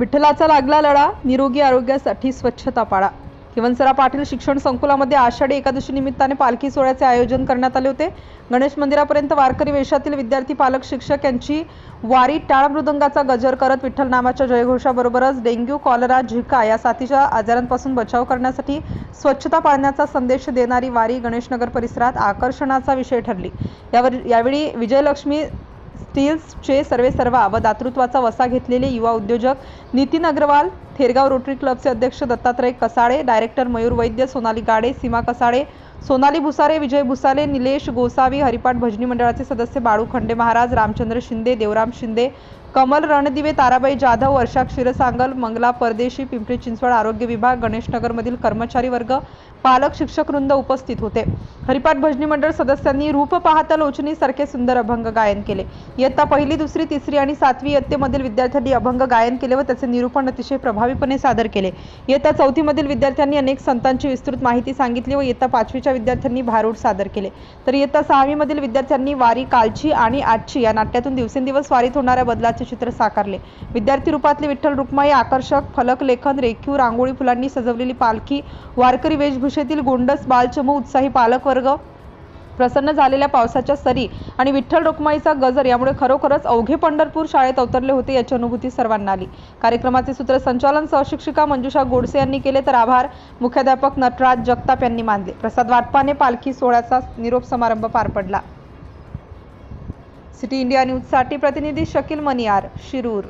विठ्ठलाचा लागला लढा निरोगी आरोग्यासाठी स्वच्छता पाळा. किवनसरा पाटील शिक्षण संकुलामध्ये आषाढी एकादशी निमित्ताने पालखी सोहळ्याचे आयोजन करण्यात आले होते. गणेश मंदिरापर्यंत वारकरी वेशातील विद्यार्थी पालक शिक्षक यांची वारी टाळ मृदंगाचा गजर करत विठ्ठल नामाच्या जयघोषाबरोबरच डेंग्यू कॉलरा झिका या साथीच्या आजारांपासून बचाव करण्यासाठी स्वच्छता पाळण्याचा संदेश देणारी वारी गणेशनगर परिसरात आकर्षणाचा विषय ठरली. यावर यावेळी विजयलक्ष्मी स्टील्सचे सर्वे सर्वा व दातृत्वाचा वसा घेतलेले युवा उद्योजक नितीन अग्रवाल थेरगाव रोटरी क्लबचे अध्यक्ष दत्तात्रय कसाळे डायरेक्टर मयूर वैद्य सोनाली गाडे सीमा कसाळे सोनाली भुसारे विजय भुसाले निलेश गोसावी हरिपाठ भजनी मंडळाचे सदस्य बाळू खंडे महाराज रामचंद्र शिंदे देवराम शिंदे कमल रणदिवे ताराबाई जाधव वर्षा क्षीरसांगल मंगला परदेशी पिंपरी चिंचवड आरोग्य विभाग गणेशनगरमधील कर्मचारी वर्ग पालक शिक्षक वृंद उपस्थित होते. हरिपाठ भजनी मंडळ सदस्यांनी रूप पाहता लोचनी सारखे सुंदर अभंग गायन केले. इयत्ता पहिली दुसरी तिसरी आणि सातवी इयत्तेमधील विद्यार्थ्यांनी अभंग गायन केले व त्याचे निरूपण अतिशय प्रभावीपणे सादर केले. इयत्ता चौथीमधील विद्यार्थ्यांनी अनेक संतांची विस्तृत माहिती सांगितली व इयत्ता पाचवीच्या विद्यार्थ्यांनी भारूड सादर केले. तर इयत्ता सहावीमधील विद्यार्थ्यांनी वारी कालची आणि आजची या नाट्यातून दिवसेंदिवस वारीत होणाऱ्या बदलाची चित्र साकारले. विद्यार्थी रूपातले विठ्ठल रुक्माई आकर्षक फलक लेखन रेखीव रांगोळी फुलांनी सजवलेली पालखी वारकरी वेशभूषेतील गोंडस बालचमू उत्साही पालक वर्ग प्रसन्न झालेल्या पावसाच्या सरी आणि विठ्ठल रुक्माईचा गजर यामुळे खरोखरच अवघे पंढरपूर शाळेत अवतरले होते याची अनुभूती सर्वांना आली. कार्यक्रमाचे सूत्रसंचालन सहशिक्षिका मंजुषा गोडसे यांनी केले तर आभार. मुख्याध्यापक नटराज जगताप यांनी मानले. प्रसाद वाटपाने पालखी सोहळ्याचा निरोप समारंभ पार पडला. सिटी इंडिया न्यूजसाठी प्रतिनिधी शकील मनियार शिरूर.